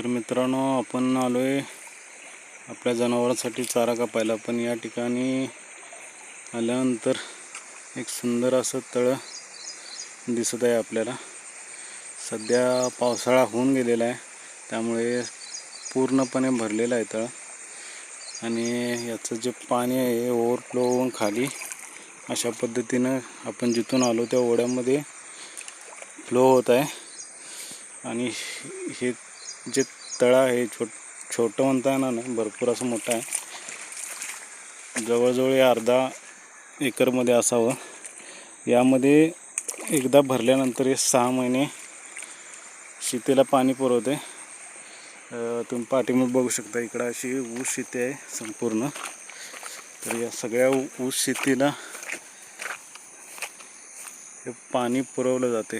तर मित्रांनो आपण आलो आहे आपल्या जनावरांसाठी चारा कापायला. पण या ठिकाणी आल्यानंतर एक सुंदर असं तळं दिसत आहे आपल्याला. सध्या पावसाळा होऊन गेलेला आहे. त्यामुळे पूर्णपणे भरलेलं आहे तळं. आणि याचं जे पाणी आहे ओव्हरफ्लो होऊन खाली अशा पद्धतीनं आपण जिथून आलो त्या ओढ्यामध्ये फ्लो होत आहे. आणि हे जे तळं आहे छोट छोटं म्हणता येणार नाही भरपूर असं मोठं आहे. जवळजवळ अर्धा एकरमध्ये असावं. यामध्ये एकदा भरल्यानंतर हे सहा महिने शेतीला पाणी पुरवते. तुम्ही पाठीमध्ये बघू शकता इकडं अशी ऊस शेती आहे संपूर्ण. तर या सगळ्या ऊस शेतीला हे पाणी पुरवलं जाते.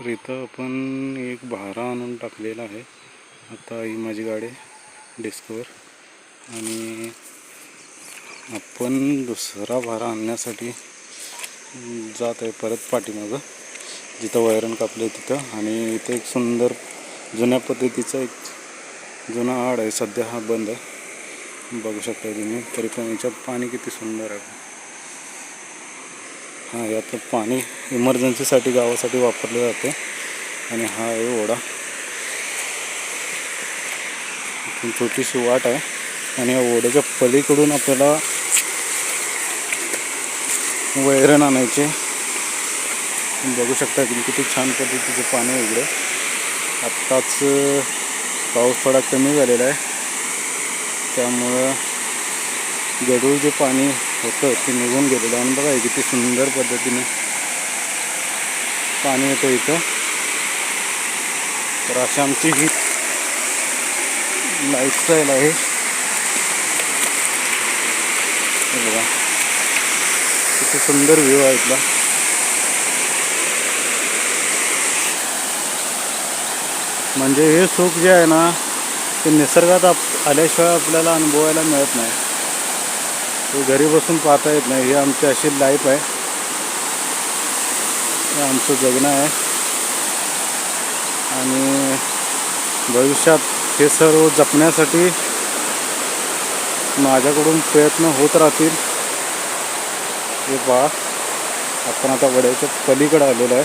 तर इथं आपण एक भारा आणून टाकलेला आहे. आता ही माझी गाडी डिस्कवर. आणि आपण दुसरा भारा आणण्यासाठी जात आहे परत पाठीमागं. जिथं वैरण कापले तिथं. आणि इथं एक सुंदर जुन्या पद्धतीचा एक जुना आड आहे. सध्या हा बंद आहे. बघू शकता तुम्ही. तरी पण याच्यात पाणी किती सुंदर आहे. हां यात पाणी इमर्जन्सीसाठी गावासाठी वापरले जाते. आणि हा आहे ओढा. छोटीशी वाट आहे. आणि या ओढ्याच्या पलीकडून आपल्याला वैरण आणायचे. बघू शकता की किती छान पद्धतीचं पाणी उघडं आत्ताच पाऊस थोडा कमी झालेला आहे. त्यामुळं गडूळ जे पाणी होतं ते निघून गेलेलं आहे. आणि बघा किती सुंदर पद्धतीने पाणी येतं इथं. तर अशी आमची ही लाईफस्टाईल आहे. बघा किती सुंदर व्ह्यू आहे इथला. म्हणजे हे सुख जे आहे ना ते निसर्गात आप आल्याशिवाय आपल्याला अनुभवायला मिळत नाही. हे घरी बसून पाहता येत नाही. ही आमची अशी लाईफ आहे. हे आमचं जगणं आहे. आणि भविष्यात हे सर्व जपण्यासाठी माझ्याकडून प्रयत्न होत राहतील. हे पहा. आपण आता वड्याच्या पलीकडे आलेलो आहे.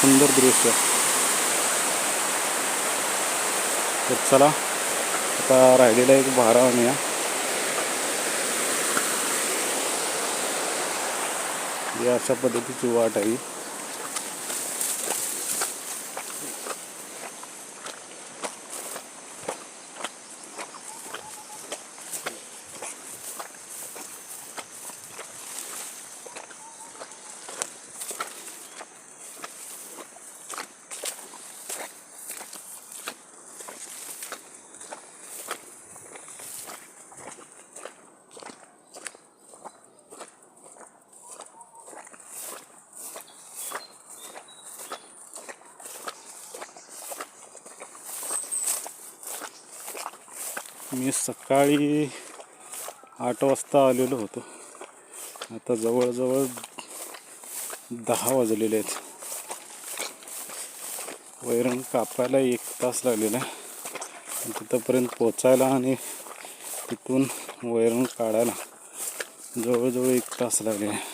सुंदर दृश्य. तर चला आता राहिलेला एक बारा आणूया. ही अशा पद्धतीची वाट आहे. मी सकाळी आठ वाजता आलेलो होतो. आता जवळजवळ दहा वाजलेले आहेत. वैरण कापायला एक तास लागलेला आहे. तिथंपर्यंत पोचायला आणि तिथून वैरण काढायला जवळजवळ एक तास लागलेला आहे.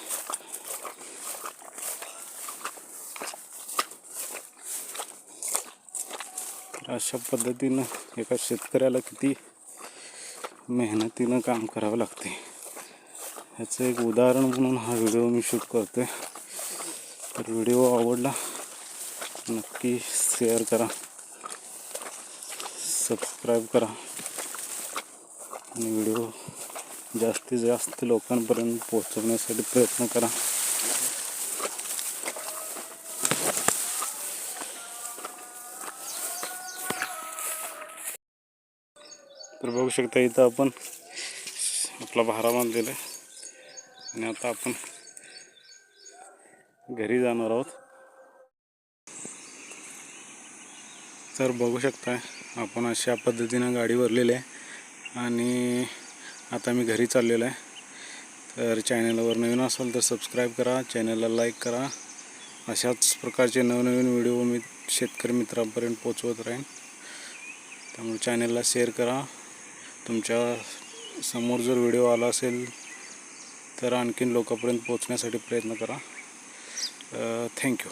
अशा पद्धतीनं एका शेतकऱ्याला किती मेहनतीनं काम करावं लागते ह्याचं एक उदाहरण म्हणून हा व्हिडिओ मी शूट करतोय. तर व्हिडिओ आवडला नक्की शेअर करा. सबस्क्राईब करा. आणि व्हिडिओ जास्तीत जास्त लोकांपर्यंत पोहोचवण्यासाठी प्रयत्न करा. तर बघू शकता इथं आपण आपला भारा बांधलेला आहे. आणि आता आपण घरी जाणार आहोत. तर बघू शकता आपण अशा पद्धतीनं गाडी भरलेली आहे. आणि आता मी घरी चाललेलो आहे. तर चॅनलवर नवीन असाल तर सबस्क्राईब करा चॅनलला लाईक करा. अशाच प्रकारचे नवनवीन व्हिडिओ मी शेतकरी मित्रांपर्यंत पोचवत राहीन. त्यामुळे चॅनलला शेअर करा. तुमच्यासमोर जर व्हिडिओ आला असेल तर आणखीन लोकांपर्यंत पोचण्यासाठी प्रयत्न करा. थँक्यू